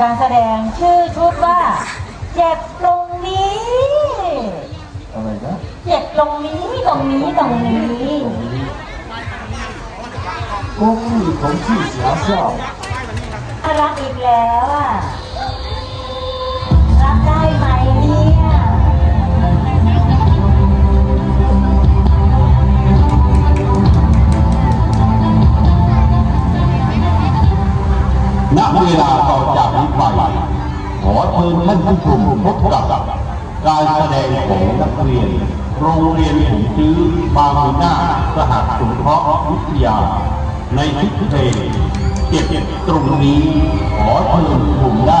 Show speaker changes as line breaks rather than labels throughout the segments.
การแสดงชื่อชุดว่าเจ็บตรงนี้
อะไรนะ
เจ็บตรงนี้ตรงนี้ตรงนี้
公益同
กแล้วอะ。
ณเวลาต่อจากนี้ไปขอเชิญท่านผู้ชมพบกับการแสดงของนักเรียน โรงเรียนผมซื่อบางนาสหสงเคราะห์วิทยา ในชุดเพลงเจ็บตรงนี้ขอเชิญ
ผู้ชมได้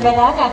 Cái 法